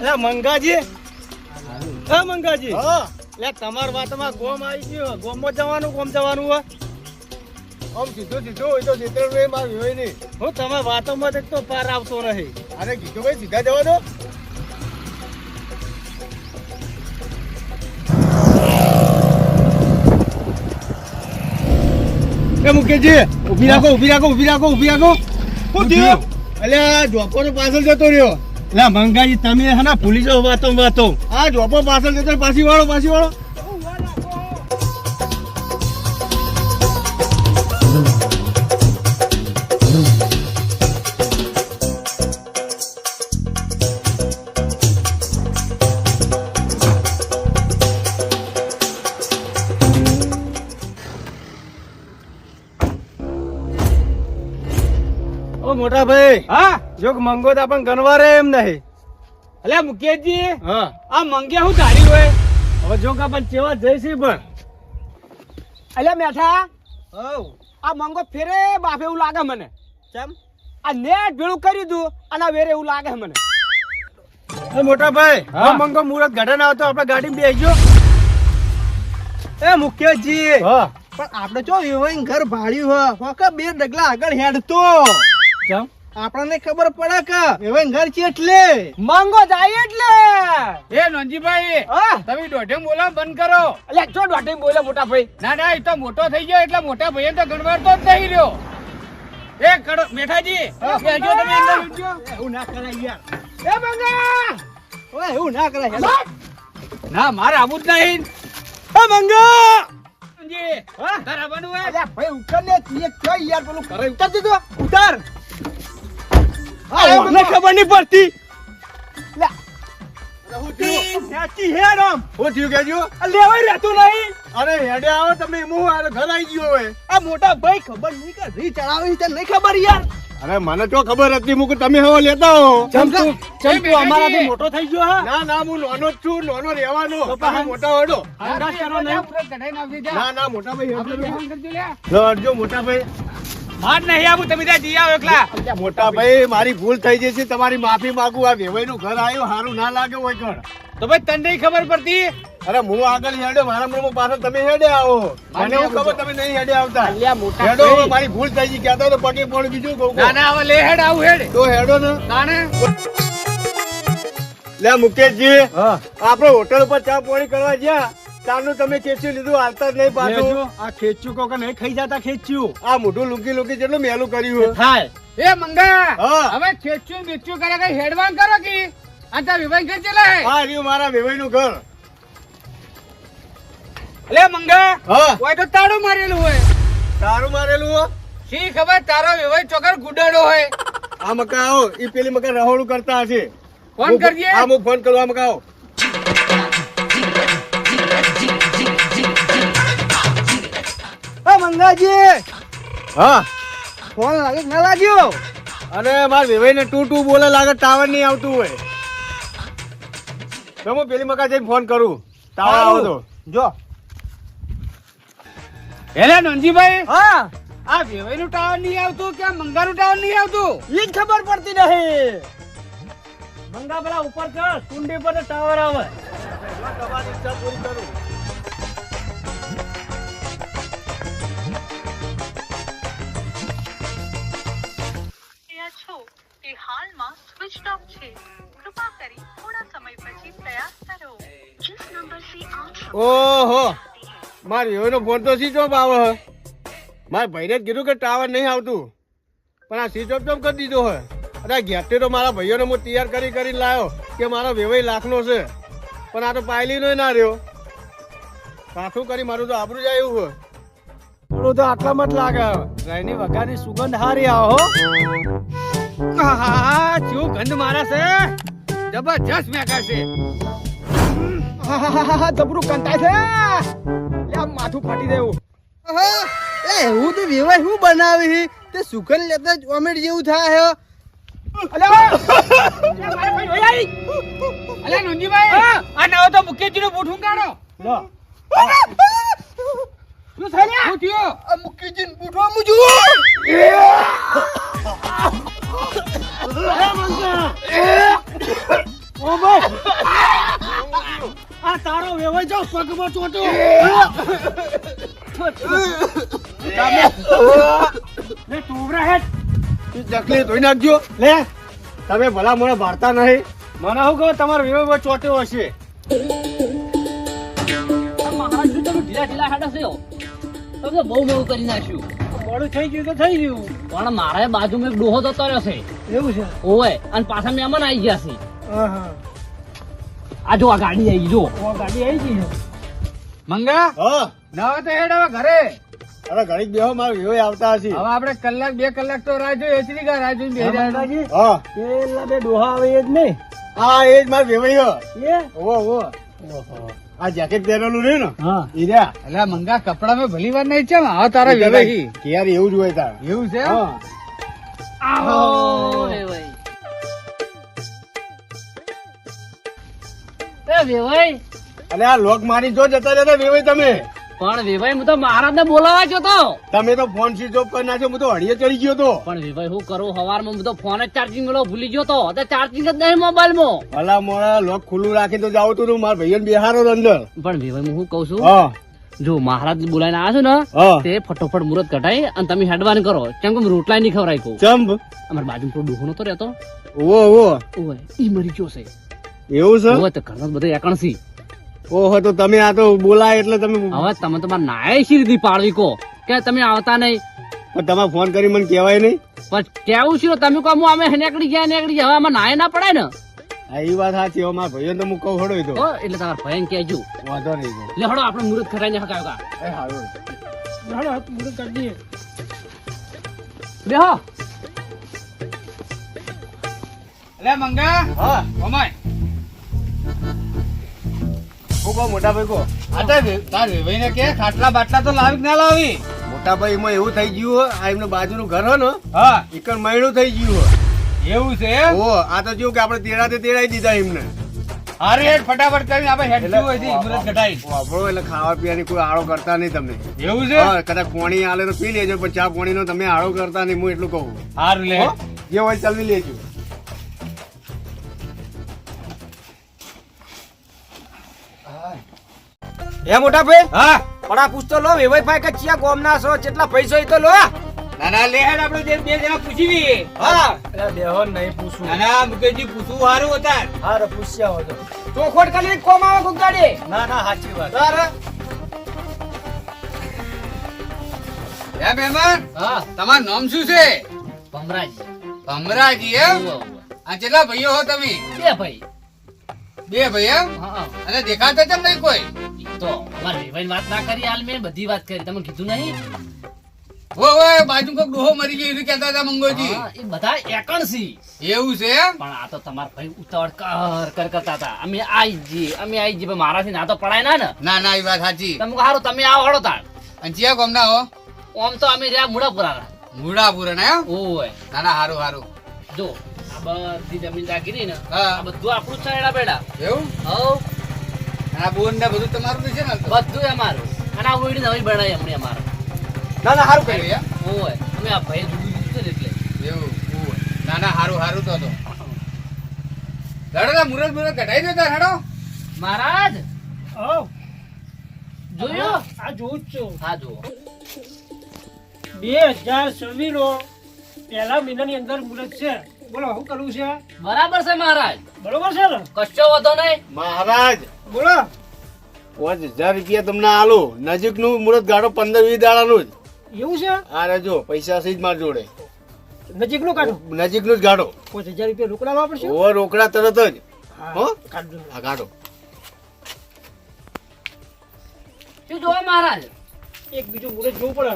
અરે મંગાજી. હા મંગાજી. હા. લે તમાર વાતમાં ગોમ આવી ગયો. ગોમમાં જવાનું ગોમ જવાનું હોય. આમ સીધો સીધો હોય તો ચિત્ર રે માર હોય નહીં. હું તમાર વાતોમાં જ તો પાર આવતો રહે. અરે કીધું ભાઈ સીધા જવાનો? એ મુકેશજી ઊભી રાખો ઊભી રાખો ઊભી રાખો ઊભી રાખો. શું થયું એટલે જોપો પાર્સલ પાછળ જતો રહ્યો. લે મંગાજી તમે હે ને ભૂલી વાતો વાતો. આ જોપો પાછળ જતો પાછી વાળો પાછી વાળો. મોટા ભાઈ. હા? જોક મંગો તો પણ ગણવા રે એમ નહીં. અલ્યા મુકેશજી હા. આ મંગે હું ધારી હોય? હવે જોક આપણ ચેવા જઈશી પણ. અલ્યા મેઠા આ મંગો ફેરે બાફે એવું લાગે મને. કેમ આ નેટ ભેળું કર્યું તું અને વેરે એવું લાગે મને. એ મોટા ભાઈ હા. મંગો મુરત ઘટે ના આવતો આપણે ગાડી બેસજો એ મુકેશજી. હા. પણ આપણે જો ઘર ભાડ્યું હોય બે ડગલા આગળ હેડતો. કેમ આપણને ખબર પડે કે હવે ઘર છે એટલે. માંગો જાય એટલે. એ નંજીભાઈ હા. તમે દોઢે બોલા બંધ કરો. એટલે જો દોઢે બોલે મોટા ભાઈ. ના ના એ તો મોટો થઈ ગયો એટલે મોટા ભાઈ તો ગણવાડતો જ નહીં રહ્યો. એ કડો મેઠાજી કહેજો તમે અંદર. એવું ના કરાય યાર. એ મંગા ઓય એવું ના કરાય. ના મારે આવું જ નહીં. એ મંગા નોનજી, હા? તારા બનવું અલ્યા ભાઈ ઉતર લે તીએ કઈ યાર પેલું કરે ઉતર દીધો. ઉતાર. હા, ખબર નહીં પડતી. નાચી હેડ આમ શું થયું કેજો લેવાય રહેતું નહીં. અરે હેડે આવો તમે હું આ ઘર આવી ગયો હવે આ મોટા ભાઈ ખબર નહીં કે રી ચડાવી છે નહીં ખબર યાર. અરે મને તો ખબર હતી મુક તમે હવે લેતા હો. ચમ તું ચમ તું અમારાથી મોટો થઈ ગયો હા? ના ના હું નાનો જ છું નાનો રહેવાનો. તમે મોટા હડો. કરો નહીં. ના ના મોટા ભાઈ. હેડજો મોટા ભાઈ. માર નહીં આવું તમે ત્યાં જઈ આવો એકલા. મોટા ભાઈ મારી ભૂલ થઈ જશે તમારી માફી માંગુ. આ વેવાઈ નું ઘર આવ્યું સારું ના લાગે હોય ઘર. તો ભાઈ તને નહીં ખબર પડતી? અરે હું આગળ હેડે મારા મનમાં પાછળ તમે હેડે આવો. મને હું ખબર તમે નહીં હેડે આવતા. અલ્યા મોટા હેડો મારી ભૂલ થઈ ગઈ કહેતા તો પગે પણ બીજું કહું ના ના હવે લે હેડ આવું હેડ. તો હેડો ને. તાણે? લે મુકેશજી. હા. આપણે હોટલ ઉપર ચા પોણી કરવા ગયા ચાનું તમે ખેંચ્યું લીધું હાલતા જ નહીં પાછું. આ ખેંચ્યું કો કે નહીં ખાઈ જતા ખેંચ્યું. આ મોઢું લુકી લુકી જેટલું મેલું કર્યું થાય. એ મંગા હવે ખેંચ્યું બેચ્યું કરે કઈ હેડવાન કરો કે? આ તાર વિભાગ ઘર લે હા રહ્યું મારા વેવાઈ નું ઘર. લે મંગા હોય તો તાળું મારેલું હોય. તારું મારેલું હોય શી ખબર તારો વિભાગ ચોકર ગુડાડો હોય? આ મકા આવો ઈ પેલી મકા રહોડું કરતા હશે. ફોન કરજે. હા હું ફોન કરું આ મકા આવો. મંગાજી. હા. ફોન લાગે ના લાગ્યો? અરે માર વેવાઈ ને ટુ ટુ બોલે લાગે ટાવર નહીં આવતું હોય. તો હું પેલી મકા જઈને ફોન કરું. ટાવર આવો તો જો. હેલે નંજીભાઈ હા. આ વેવાઈ નું ટાવર નહીં આવતું કે આ મંગાનું ટાવર નહીં આવતું? એ જ ખબર પડતી નહીં મંગા પેલા ઉપર ચડ કુંડી પર ટાવર આવે. પૂરી કરું. સ્ટોક છે. કૃપા કરી થોડા સમય પછી પ્રયાસ કરો. જિસ નંબર સે ઓહો મારી એનો ફોન તો સ્વિચ ઓફ આવે મારા ભાઈને જ કીધું કે ટાવર નહીં આવતું. પણ આ સ્વિચ ઓફ કરી દીધો હોય અરે ઘેટે તો મારા ભાઈઓને હું તૈયાર કરી કરીને લાવ્યો કે મારો વેવાઈ લાખનો છે. પણ આ તો પાયલીનો ના રહ્યો. પાછું કરી મારું તો આબરું જાય એવું હોય થોડું તો આટલા મત લાગે. રાયની વગાની સુગંધ હારી આવો આહા, શું ગંધ મારે છે? જબરજસ્ત મેકા છે. જબરું કંટાય છે. લે માથું ફાટી દેવું. આહા, એ એવું તો વિવાહ શું બનાવી તે સુગંધ લેતા જ જેવું થાય અલે નંજીભાઈ આ નવો તો મુકેશજી નું બૂઠું કાઢો લો. શું થયું? શું થયું મુજુ પગમાં ચોટો. લે ટોબરા હેડ ચકલી ધોઈ નાખજો. લે. તમે ભલા મને ભારતા નહીં. મને શું કહો તમારો વિવેક ચોટ્યો હશે. મહારાજ તમે ઢીલા ઢીલા હાડા છો? તમે બહુ બહુ કરી નાખ્યું. મોડું થઈ ગયું તો થઈ ગયું. પણ મારે બાજુમાં એક ડોહો તો રહ્યો છે. એવું છે? ઓવે અને પાછા મહેમાન આવી ગયા છે. હા હા. આ જો આ ગાડી આવી જો. ગાડી આવી ગઈ મંગા? હા. ના તો હેડ હવે ઘરે. અરે ઘડી બેહો મારો વિવેક આવતા હશે. હવે આપણે કલાક બે કલાક તો રાહ જોઈ એચડી કા રાહ જોઈને બે જાય. હા. પેલા બે ડોહા આવે એ જ નહીં હા એ જ મારો વેવાઈ એ? ઓવો ઓવો આ જેકેટ પહેરેલું રહ્યું ને? હા. ઈ રહ્યા. એટલે મંગા કપડામાં ભલી વાર નહીં છે હા તારા વેવાઈ. કે યાર એવું જ હોય તાર. એવું છે હા. રે વેવાઈ. આ લોક મારી જો જતા રહેતા વેવાઈ તમે. પણ વેવાઈ હું તો મહારાજને બોલાવા ગયો તો. તમે તો ફોન સ્વિચ ઓફ કરી નાખ્યો હું તો હળીએ ચડી ગયો તો. પણ વેવાઈ હું કરું હવારમાં તો ફોન જ ચાર્જિંગ મેળો ભૂલી ગયો તો. તો ચાર્જિંગ જ નહીં મોબાઈલમાં. ભલા મોડા લોક ખુલ્લું રાખીને તો જાવ તું મારા ભાઈ બિહારો અંદર. પણ વેવાઈ હું કઉ છું? હા. જો મહારાજ બોલાઈને આવ્યા છો ને તે ફટોફટ મુહૂર્ત કઢાઈ અને તમે હેડવાન કરો. કેમ કે રોટલા નહીં ખવડાય કહું ચંબ. અમારા બાજુ થોડો ડોહો નતો રહેતો. ઓ ઓ ઈ મરી ગયો છે. એવું છે? હવે તો ઘરના બધા એકણસી ઓહો તો તમે આ તો બોલાય એટલે તમે હવે તમે તમારે નાય શી રીતે પાડવી કો કે તમે આવતા નહીં. પણ તમે ફોન કરી મને કહેવાય નહીં. પણ કેવું છે? તમે કહો હું અમે નીકળી ગયા નીકળી ગયા. હવે આમાં નાય ના પડાય ને. હા એ વાત સાચી. હવે મારા ભાઈઓ તો હું કહું હડો તો. હો, એટલે તમારા ભયન કહેજો. વાંધો નહીં. લે હડો આપણે મુહૂર્ત ખરાઈને હકાવ્યા એ હારું હાલો હાથ મુરત કરી દઈએ. બેહો. અલે મંગા. હા. ઓમાય. હું કહું. મોટા ભાઈ તાર વેવાઈને કે ખાટલા બાટલા તો લાવી ના લાવી? મોટા ભાઈ એમાં એવું થઈ ગયું હો, આ એમનું બાજુનું ઘર હોય ને હા. એકર મહિનું થઈ ગયું એવું છે ઓ આ તો જો કે આપણે તેડાતે તેડાઈ દીધા એમને. હારે હેડ ફટાફટ કરીને આપણે હેડ જેવું હોય છે, મુરત કઢાઈ વાપરો એટલે ખાવા પીવાની કોઈ આળો કરતા નહીં તમે. એવું છે? હા કદાચ પોણી આલે તો પી લેજો પણ ચા પાણીનો તમે આળો કરતા નહીં હું એટલું કહું. હારું લે. જે હોય ચાલી લેજો. એ મોટા ભાઈ હા. પણ આ પૂછતો લો વેવાઈ ભાઈ કે ચિયા ગોમના છો કેટલા પૈસો ઈ તો લો ના ના લે હેડ આપણે બે- બે જણા પૂછી લઈએ હા. બેહો નહીં પૂછું. ના ના મુકેશજી પૂછવું હારું હતા હારે પૂછ્યા હોય તો. ખોટ કરી કોમ આવે ગુગાડી ના ના સાચી વાત. તારે એ મહેમાન હા. તમારું નામ શું છે? ભમરાજી. ભમરાજી એમ. આ કેટલા ભાઈઓ હો તમે? બે ભાઈ. બે ભાઈ એમ? હા હા. અને દેખાતા તમને નહીં કોઈ? તો અમારે વેવાઈ વાત ના કરી હાલ મેં બધી વાત કરી. તમે કીધું નહીં? ઓ ઓ બાજુ કોક ડોહો મરી ગયો એવું કહેતા હતા મંગોજી. એ બધા એકણસી એવું છે પણ આ તો તમારા ભાઈ ઉતાવળ કર કર કરતા હતા. અમે આઈ જઈએ અમે આઈ જઈએ મારાથી ના તો પડાય ના ને. ના ના એ વાત સાચી. તમે કહો, તમે આવો હળો તાર. અને ચિયા કોમના હો? ઓમ તો અમે રહ્યા મુડાપુરા મૂળાપુરા ના ઓય. ના ના હારું હારું. જો આ બધી જમીન ને. આ બધું આપણું છે એડા બેડા. એવું? હવ. અને આ બોન ને બધું તમારું તો છે ને? બધું અમારું. અને આ ઓઈડી નવી બનાવી હમણાં અમારે. ના ના સારું કર્યું. એમ? ઓય અમે આ ભાઈ જુદું જુદું એટલે. એવું એવું. ના ના હારું સારું તો તો ના મુરત મુરત કઢાઈ દો તાર હેડો. મહારાજ! આવ. જોયો? આ જોઉં જ છું. હા જુઓ. બે હજાર છવ્વીસ પેલા પહેલા મહિનાની અંદર મુરત છે. બોલો શું કરવું છે? બરાબર છે મહારાજ. બરોબર છે ને? કશો વધો નહીં. મહારાજ બોલો. પાંચ હજાર રૂપિયા તમને આલો. નજીકનું મુહૂર્ત ગાડો પંદર વીસ દાડાનું જ. એવું છે? આ રહેજો પૈસા સહિત મારી જોડે. નજીકનું કાઢો નજીકનું જ ગાડો. પાંચ હજાર રૂપિયા રોકડા વાપરશે ઓ રોકડા તરત જ. હો કાઢજો. ગાડો. શું જોવા મહારાજ? એક બીજું મુહૂર્ત જોવું પડે.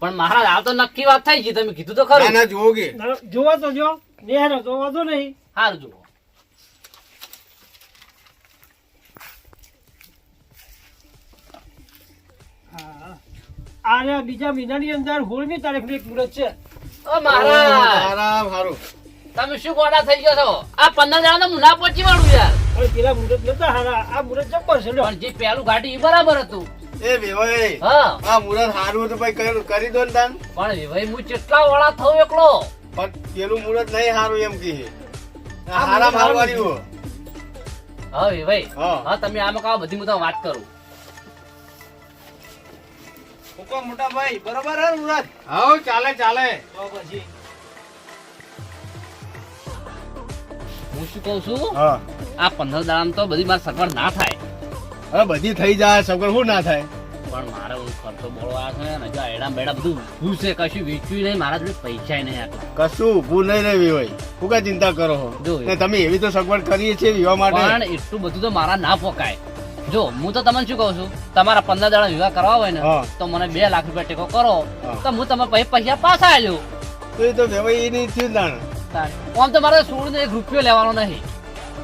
પણ મહારાજ આ તો નક્કી વાત થઈ ગઈ તમે કીધું તો ખરું. ના જોવો કે. જોવા તો જો ને તો વાંધો નહીં? હાર જુઓ. આને બીજા મહિનાની અંદર હોળમી તારીખનું એક મુહૂર્ત છે. ઓ મારા મારા હારું. તમે શું ગોડા થઈ ગયો છો? આ પંદર જણા મુના પહોંચી વાળું યાર. હવે પેલા મુહૂર્ત નતા હારા. આ મુહૂર્ત જબ્બર છે. પણ જે પેલું ગાડી ઈ બરાબર હતું. એ વેવાઈ હા. આ મુહૂર્ત હારું હતું ભાઈ કરી- કરી દો ને તાન. પણ વેવાઈ હું કેટલા વાળા થઉં એકલો. પણ તેનું મુહૂર્ત નહીં સારું એમ કે હારા મારવાળ્યું હવે ભાઈ. હા. તમે આમાં કાવ બધી મુદ્દા વાત કરું. હુકમ મોટા ભાઈ બરોબર હે મુરત હા ચાલે ચાલે. તો પછી. હું શું કહું છું? હા. આ પંદર દાડામાં તો બધી મારી સગવડ ના થાય. અરે બધી થઈ જાય સગવડ શું ના થાય? પણ મારે ખર્ચો બોળો આ છે ને જો એડા બેડા બધું ઊભું છે કશું વેચ્યું નહીં મારા જોડે પૈસા નહીં આટલા કશું ઊભું નહીં રહેવી હોય હું કઈ ચિંતા કરો જો. ને તમે એવી તો સગવડ કરીએ છીએ વિવાહ માટે. પણ એટલું બધું તો મારા ના પોકાય. જો હું તો તમને શું કહું છું? તમારા પંદર દાડા વિવાહ કરવા હોય ને તો મને બે લાખ રૂપિયા ટેકો કરો. તો હું તમે પછી પૈસા પાછા આલ્યો. તો એ તો વ્યવહાર નહીં થયું દાણ આમ તો મારે સોળ એક રૂપિયો લેવાનો નહીં.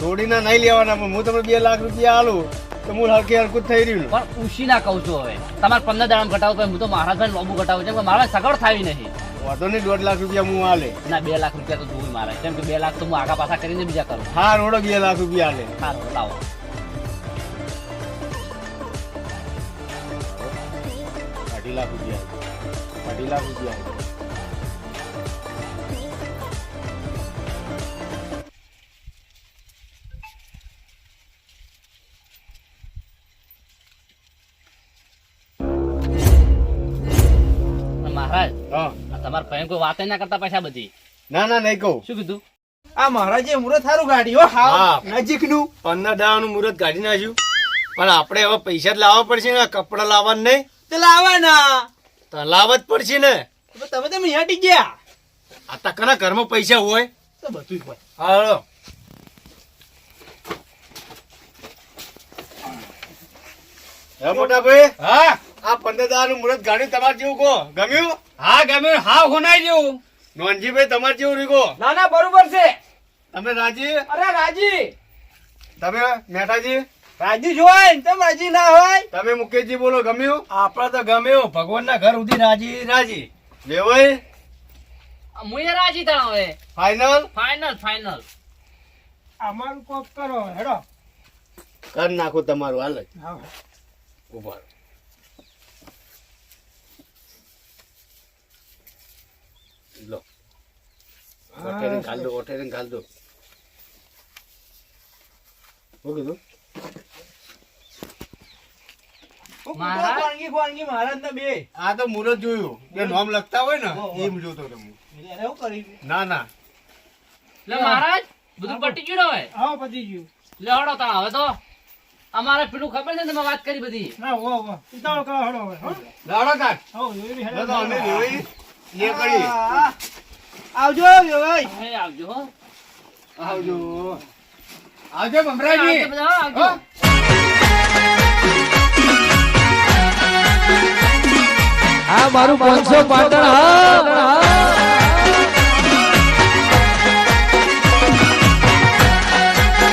થોડીના નહીં લેવાના પણ હું તમને બે લાખ રૂપિયા આલું. તો હું હલકી હલકું થઈ રહ્યું પણ ઉશી ના કહું છું હવે. તમારે પંદર દાડા ઘટાવો પછી હું તો મહારાજભાઈ લોબુ ઘટાવું છે મારા સગવડ થાય નહીં. વાંધો નહીં દોઢ લાખ રૂપિયા હું આલે. ના બે લાખ રૂપિયા તો જોવું મારે. કેમ કે બે લાખ તો હું આગા પાછા કરીને બીજા કરું. હા રોડો બે લાખ રૂપિયા આલે. હા લાવો. અઢી લાખ રૂપિયા અઢી લાખ રૂપિયા તમારા ભાઈ કોઈ વાત ના કરતા પૈસા બધી. ના ના નહીં કહું. શું કીધું? આ મહારાજે મુરત સારું ગાડી હો હા. હાવ નજીકનું. પંદર દાવાનું મુહૂર્ત કાઢી નાખ્યું. પણ આપણે હવે પૈસા જ લાવવા પડશે ને કપડા લાવવા નહીં. તો લાવવાના. તો લાવવા જ પડશે ને. તમે તમે અહીંયા ટી ગયા. આ તકના ઘરમાં પૈસા હોય. તો બધું જ હોય. હાલો. મોટા ભાઈ હા. આ પંદર દાવાનું મુહૂર્ત ગાડી તમારે જેવું કહો. ગમ્યું? હા ગમ્યું. હા હોનાઈ જેવું. નોનજીભાઈ તમારે જેવું રીગો ના ના બરોબર છે. તમે રાજી? અરે રાજી. તમે મેઠાજી રાજી જ હોય ને તેમ રાજી ના હોય. તમે મુકેશજી બોલો ગમ્યું? આપડે તો ગમ્યું. ભગવાન ના ઘર સુધી રાજી રાજી. વેવાઈ હું એ રાજી તા હવે. Final final final. અમારું કોક કરો હેડો. કર નાખો તમારું હાલ જ. હા ઊભા રહો. લો ઘાલ દો શું કીધું મહારાજ? વાનગી વાનગી મહારાજ ના બે આ તો મુરત જોયું બે નોમ લખતા હોય ને એમ જોતો તમે એવું કરી ના ના લે મહારાજ બધું પટી ગયું હવે પતી ગયું લે તાણ હવે તો અમારે પેલું ખબર છે ને તમે વાત કરી બધી ના હો હો ઉતાવળ કરો હેડો હવે હો લાડો હો એવી હેડો તો અમે જોઈ એ કરી હા. આવજો ભાઈ. હવે આવજો હો. આવજો. આવજો ભમરાજી. આવજો મારું પાંચસો પાટણ હા.